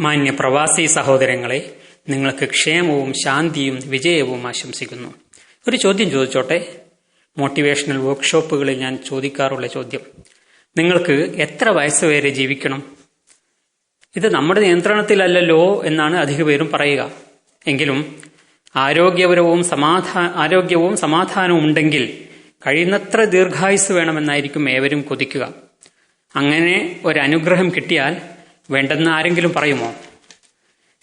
മാന്യ പ്രവാസി സഹോദരങ്ങളെ നിങ്ങൾക്ക് ക്ഷേമവും ശാന്തിയും വിജയവും ആശംസിക്കുന്നു. ഒരു ചോദ്യം ചോദിച്ചോട്ടെ? മോട്ടിവേഷണൽ വർക്ക്ഷോപ്പുകളിൽ ഞാൻ ചോദിക്കാറുള്ള ചോദ്യം. നിങ്ങൾക്ക് എത്ര വയസ്സ് വരെ ജീവിക്കണം? ഇത് നമ്മുടെ നിയന്ത്രണത്തിലല്ലല്ലോ എന്നാണ് അധിക പേരും പറയുക. എങ്കിലും ആരോഗ്യപരവും സമാധാ ആരോഗ്യവും സമാധാനവും ഉണ്ടെങ്കിൽ കഴിയുന്നത്ര ദീർഘായുസ് വേണമെന്നായിരിക്കും ഏവരും കൊതിക്കുക. അങ്ങനെ ഒരനുഗ്രഹം കിട്ടിയാൽ വേണ്ടെന്ന് ആരെങ്കിലും പറയുമോ?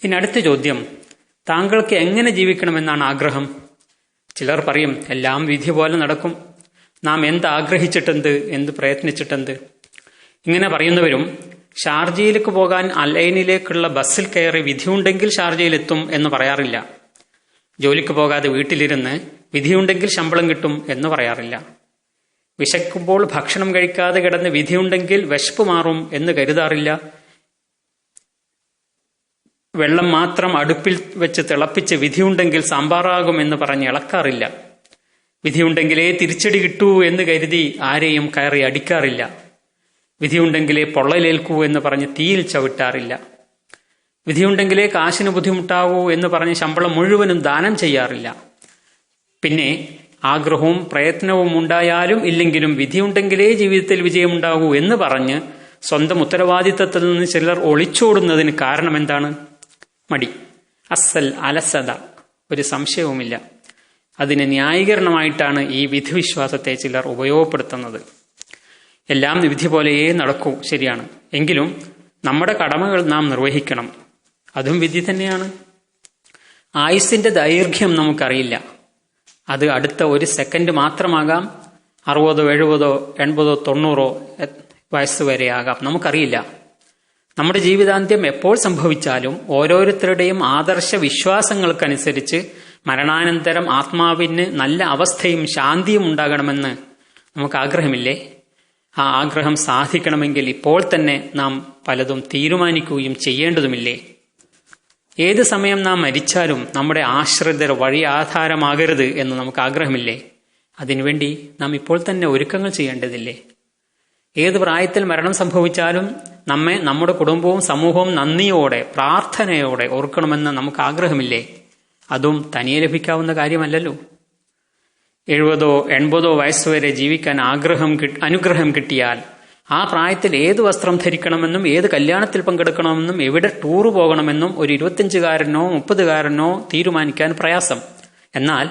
ഇനി അടുത്ത ചോദ്യം. താങ്കൾക്ക് എങ്ങനെ ജീവിക്കണമെന്നാണ് ആഗ്രഹം? ചിലർ പറയും എല്ലാം വിധി പോലെ നടക്കും. നാം എന്ത് ആഗ്രഹിച്ചിട്ടെന്ത് എന്ത് പ്രയത്നിച്ചിട്ടെന്ത്? ഇങ്ങനെ പറയുന്നവരും ഷാർജയിലേക്ക് പോകാൻ അലൈനിലേക്കുള്ള ബസ്സിൽ കയറി വിധിയുണ്ടെങ്കിൽ ഷാർജയിലെത്തും എന്ന് പറയാറില്ല. ജോലിക്ക് പോകാതെ വീട്ടിലിരുന്ന് വിധിയുണ്ടെങ്കിൽ ശമ്പളം കിട്ടും എന്ന് പറയാറില്ല. വിശക്കുമ്പോൾ ഭക്ഷണം കഴിക്കാതെ കിടന്ന് വിധിയുണ്ടെങ്കിൽ വിശപ്പ് മാറും എന്ന് കരുതാറില്ല. വെള്ളം മാത്രം അടുപ്പിൽ വെച്ച് തിളപ്പിച്ച് വിധിയുണ്ടെങ്കിൽ സാമ്പാറാകും എന്ന് പറഞ്ഞ് ഇളക്കാറില്ല. വിധിയുണ്ടെങ്കിലേ തിരിച്ചടി കിട്ടൂ എന്ന് കരുതി ആരെയും കയറി അടിക്കാറില്ല. വിധിയുണ്ടെങ്കിലേ പൊള്ളലേൽക്കൂ എന്ന് പറഞ്ഞ് തീയിൽ ചവിട്ടാറില്ല. വിധിയുണ്ടെങ്കിലേ കാശിന് ബുദ്ധിമുട്ടാവൂ എന്ന് പറഞ്ഞ് ശമ്പളം മുഴുവനും ദാനം ചെയ്യാറില്ല. പിന്നെ ആഗ്രഹവും പ്രയത്നവും ഉണ്ടായാലും ഇല്ലെങ്കിലും വിധിയുണ്ടെങ്കിലേ ജീവിതത്തിൽ വിജയമുണ്ടാകൂ എന്ന് പറഞ്ഞ് സ്വന്തം ഉത്തരവാദിത്തത്തിൽ നിന്ന് ചിലർ ഒളിച്ചോടുന്നതിന് കാരണം എന്താണ് മടി. അസൽ അലസത. ഒരു സംശയവുമില്ല. അതിന് ന്യായീകരണമായിട്ടാണ് ഈ വിധിവിശ്വാസത്തെ ചിലർ ഉപയോഗപ്പെടുത്തുന്നത്. എല്ലാം വിധി പോലെയേ നടക്കൂ ശരിയാണ്. എങ്കിലും നമ്മുടെ കടമകൾ നാം നിർവഹിക്കണം. അതും വിധി തന്നെയാണ്. ആയുസിന്റെ ദൈർഘ്യം നമുക്കറിയില്ല. അത് അടുത്ത ഒരു സെക്കൻഡ് മാത്രമാകാം. അറുപതോ എഴുപതോ എൺപതോ തൊണ്ണൂറോ വയസ്സ് വരെ ആകാം നമുക്കറിയില്ല. നമ്മുടെ ജീവിതാന്ത്യം എപ്പോൾ സംഭവിച്ചാലും ഓരോരുത്തരുടെയും ആദർശ വിശ്വാസങ്ങൾക്കനുസരിച്ച് മരണാനന്തരം ആത്മാവിന് നല്ല അവസ്ഥയും ശാന്തിയും ഉണ്ടാകണമെന്ന് നമുക്ക് ആഗ്രഹമില്ലേ ആ ആഗ്രഹം സാധിക്കണമെങ്കിൽ ഇപ്പോൾ തന്നെ നാം പലതും തീരുമാനിക്കുകയും ചെയ്യേണ്ടതുമില്ലേ? ഏത് സമയം നാം മരിച്ചാലും നമ്മുടെ ആശ്രിതർ വഴി ആധാരമാകരുത് എന്ന് നമുക്ക് ആഗ്രഹമില്ലേ അതിനുവേണ്ടി നാം ഇപ്പോൾ തന്നെ ഒരുക്കങ്ങൾ ചെയ്യേണ്ടതില്ലേ? ഏത് പ്രായത്തിൽ മരണം സംഭവിച്ചാലും നമ്മെ നമ്മുടെ കുടുംബവും സമൂഹവും നന്ദിയോടെ പ്രാർത്ഥനയോടെ ഓർക്കണമെന്ന് നമുക്ക് ആഗ്രഹമില്ലേ അതും തനിയെ ലഭിക്കാവുന്ന കാര്യമല്ലല്ലോ. എഴുപതോ എൺപതോ വയസ്സുവരെ ജീവിക്കാൻ ആഗ്രഹം അനുഗ്രഹം കിട്ടിയാൽ ആ പ്രായത്തിൽ ഏത് വസ്ത്രം ധരിക്കണമെന്നും ഏത് കല്യാണത്തിൽ പങ്കെടുക്കണമെന്നും എവിടെ ടൂർ പോകണമെന്നും ഒരു ഇരുപത്തിയഞ്ചുകാരനോ മുപ്പതുകാരനോ തീരുമാനിക്കാൻ പ്രയാസം. എന്നാൽ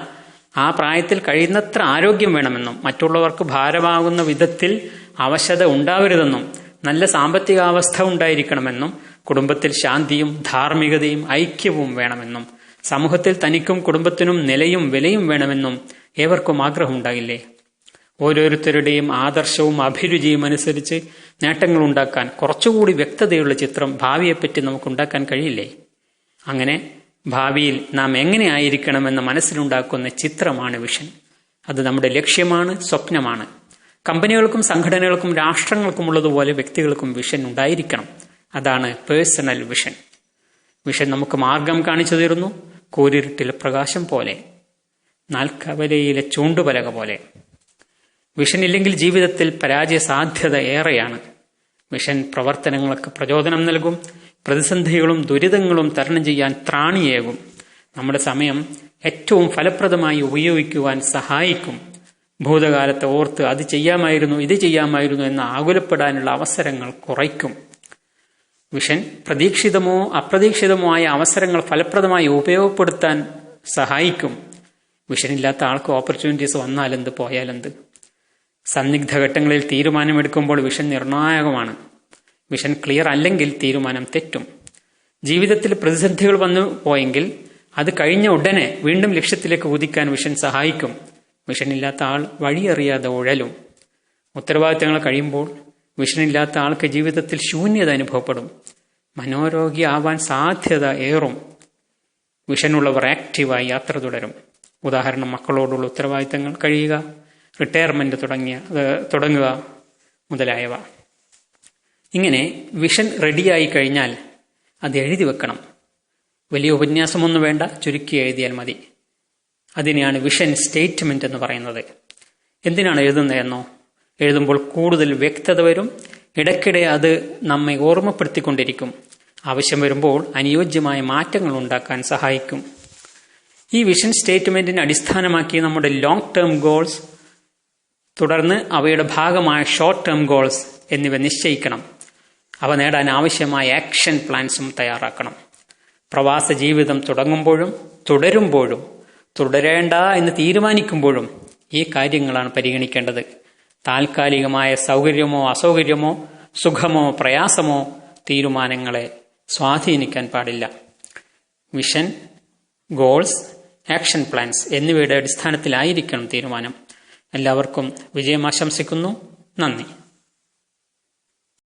ആ പ്രായത്തിൽ കഴിയുന്നത്ര ആരോഗ്യം വേണമെന്നും മറ്റുള്ളവർക്ക് ഭാരമാകുന്ന വിധത്തിൽ അവശത ഉണ്ടാവരുതെന്നും നല്ല സാമ്പത്തികാവസ്ഥ ഉണ്ടായിരിക്കണമെന്നും കുടുംബത്തിൽ ശാന്തിയും ധാർമ്മികതയും ഐക്യവും വേണമെന്നും സമൂഹത്തിൽ തനിക്കും കുടുംബത്തിനും നിലയും വിലയും വേണമെന്നും ഏവർക്കും ആഗ്രഹമുണ്ടാകില്ലേ? ഓരോരുത്തരുടെയും ആദർശവും അഭിരുചിയും അനുസരിച്ച് നേട്ടങ്ങൾ ഉണ്ടാക്കാൻ കുറച്ചുകൂടി വ്യക്തതയുള്ള ചിത്രം ഭാവിയെപ്പറ്റി നമുക്കുണ്ടാക്കാൻ കഴിയില്ലേ? അങ്ങനെ ഭാവിയിൽ നാം എങ്ങനെ ആയിരിക്കണമെന്ന് മനസ്സിലുണ്ടാക്കുന്ന ചിത്രമാണ് വിഷൻ. അത് നമ്മുടെ ലക്ഷ്യമാണ് സ്വപ്നമാണ്. കമ്പനികൾക്കും സംഘടനകൾക്കും രാഷ്ട്രങ്ങൾക്കും ഉള്ളതുപോലെ വ്യക്തികൾക്കും വിഷൻ ഉണ്ടായിരിക്കണം. അതാണ് പേഴ്സണൽ വിഷൻ വിഷൻ നമുക്ക് മാർഗം കാണിച്ചു തരുന്നു. കോരിരുട്ടിലെ പ്രകാശം പോലെ. നാൽക്കവലയിലെ ചൂണ്ടുപലക പോലെ. വിഷൻ ഇല്ലെങ്കിൽ ജീവിതത്തിൽ പരാജയ സാധ്യത ഏറെയാണ്. മിഷൻ പ്രവർത്തനങ്ങൾക്ക് പ്രചോദനം നൽകും. പ്രതിസന്ധികളും ദുരിതങ്ങളും തരണം ചെയ്യാൻ ത്രാണിയേകും. നമ്മുടെ സമയം ഏറ്റവും ഫലപ്രദമായി ഉപയോഗിക്കുവാൻ സഹായിക്കും. ഭൂതകാലത്തെ ഓർത്ത് അത് ചെയ്യാമായിരുന്നു ഇത് ചെയ്യാമായിരുന്നു എന്ന് ആകുലപ്പെടാനുള്ള അവസരങ്ങൾ കുറയ്ക്കും. വിഷൻ പ്രതീക്ഷിതമോ അപ്രതീക്ഷിതമോ ആയ അവസരങ്ങൾ ഫലപ്രദമായി ഉപയോഗപ്പെടുത്താൻ സഹായിക്കും. വിഷനില്ലാത്ത ആൾക്ക് ഓപ്പർച്യൂണിറ്റീസ് വന്നാലെന്ത് പോയാലെന്ത് സന്നിഗ്ധ ഘട്ടങ്ങളിൽ തീരുമാനമെടുക്കുമ്പോൾ വിഷൻ നിർണായകമാണ്. വിഷൻ ക്ലിയർ അല്ലെങ്കിൽ തീരുമാനം തെറ്റും. ജീവിതത്തിൽ പ്രതിസന്ധികൾ വന്നു പോയെങ്കിൽ അത് കഴിഞ്ഞ ഉടനെ വീണ്ടും ലക്ഷ്യത്തിലേക്ക് കുതിക്കാൻ വിഷൻ സഹായിക്കും. വിഷനില്ലാത്ത ആൾ വഴിയറിയാതെ ഉഴലും. ഉത്തരവാദിത്തങ്ങൾ കഴിയുമ്പോൾ വിഷനില്ലാത്ത ആൾക്ക് ജീവിതത്തിൽ ശൂന്യത അനുഭവപ്പെടും. മനോരോഗി ആവാൻ സാധ്യത ഏറും. മിഷനുള്ളവർ ആക്റ്റീവായി യാത്ര തുടരും. ഉദാഹരണം മക്കളോടുള്ള ഉത്തരവാദിത്തങ്ങൾ കഴിയുക റിട്ടയർമെന്റ് തുടങ്ങിയ തുടങ്ങുക മുതലായവ. ഇങ്ങനെ വിഷൻ റെഡിയായി കഴിഞ്ഞാൽ അത് എഴുതി വെക്കണം. വലിയ ഉപന്യാസമൊന്നും വേണ്ട ചുരുക്കി എഴുതിയാൽ മതി. അതിനെയാണ് വിഷൻ സ്റ്റേറ്റ്മെന്റ് എന്ന് പറയുന്നത്. എന്തിനാണ് എഴുതുന്നതെന്നോ? എഴുതുമ്പോൾ കൂടുതൽ വ്യക്തത വരും. ഇടയ്ക്കിടെ അത് നമ്മെ ഓർമ്മപ്പെടുത്തിക്കൊണ്ടിരിക്കും. ആവശ്യം വരുമ്പോൾ അനുയോജ്യമായ മാറ്റങ്ങൾ ഉണ്ടാക്കാൻ സഹായിക്കും. ഈ വിഷൻ സ്റ്റേറ്റ്മെന്റിനെ അടിസ്ഥാനമാക്കി നമ്മുടെ ലോങ് ടേം ഗോൾസ് തുടർന്ന് അവയുടെ ഭാഗമായ ഷോർട്ട് ടേം ഗോൾസ് എന്നിവ നിശ്ചയിക്കണം. അവ നേടാൻ ആവശ്യമായ ആക്ഷൻ പ്ലാൻസും തയ്യാറാക്കണം. പ്രവാസ ജീവിതം തുടങ്ങുമ്പോഴും തുടരുമ്പോഴും തുടരേണ്ട എന്ന് തീരുമാനിക്കുമ്പോഴും ഈ കാര്യങ്ങളാണ് പരിഗണിക്കേണ്ടത്. താൽക്കാലികമായ സൗകര്യമോ അസൗകര്യമോ സുഖമോ പ്രയാസമോ തീരുമാനങ്ങളെ സ്വാധീനിക്കാൻ പാടില്ല. വിഷൻ ഗോൾസ് ആക്ഷൻ പ്ലാൻസ് എന്നിവയുടെ അടിസ്ഥാനത്തിലായിരിക്കണം തീരുമാനം. എല്ലാവർക്കും വിജയം ആശംസിക്കുന്നു. നന്ദി.